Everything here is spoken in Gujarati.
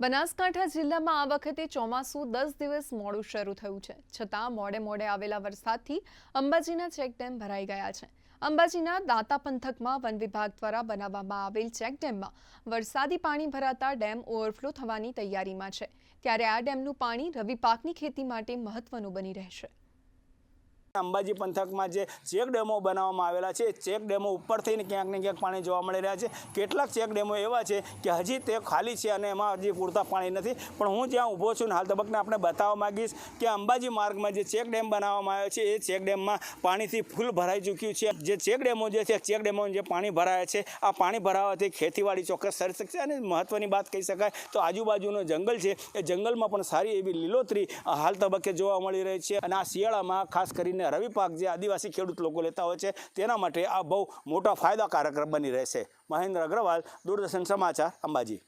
બનાસકાંઠા જિલ્લામાં આ વખતે ચોમાસું દસ દિવસ મોડું શરૂ થયું છે. છતાં મોડે મોડે આવેલા વરસાદથી અંબાજીના ચેકડેમ ભરાઈ ગયા છે. અંબાજીના દાંતા પંથકમાં વન વિભાગ દ્વારા બનાવવામાં આવેલ ચેકડેમમાં વરસાદી પાણી ભરાતા ડેમ ઓવરફ્લો થવાની તૈયારીમાં છે. ત્યારે આ ડેમનું પાણી રવિ પાકની ખેતી માટે મહત્વનું બની રહેશે. અંબાજી પંથકમાં જે ચેક ડેમો બનાવવામાં આવેલા છે ચેક ડેમો ઉપર થઈને ક્યાંક ને ક્યાંક પાણી જોવા મળી રહ્યા છે. કેટલાક ચેક ડેમો એવા છે કે હજી તે ખાલી છે અને એમાં હજી પૂરતા પાણી નથી. પણ હું જ્યાં ઊભો છું ને હાલ તબક્કે આપણે બતાવવા માંગીશ કે અંબાજી માર્ગમાં જે ચેક ડેમ બનાવવામાં આવ્યો છે, એ ચેક ડેમમાં પાણીથી ફૂલ ભરાઈ ચૂક્યું છે. જે ચેક ડેમો જે છે, ચેક ડેમો જે પાણી ભરાય છે, આ પાણી ભરાવાથી ખેતીવાડી ચોક્કસ સરી શકશે અને મહત્ત્વની વાત કહી શકાય તો આજુબાજુનો જંગલ છે, એ જંગલમાં પણ સારી એવી લીલોતરી હાલ તબક્કે જોવા મળી રહી છે. અને આ શિયાળામાં ખાસ કરીને રવિ પાક જે આદિવાસી ખેડૂત લોકો લેતા હોય છે, તેના માટે આ બહુ મોટા ફાયદાકારક બની રહેશે. મહેન્દ્ર અગ્રવાલ, દૂરદર્શન સમાચાર અંબાજી.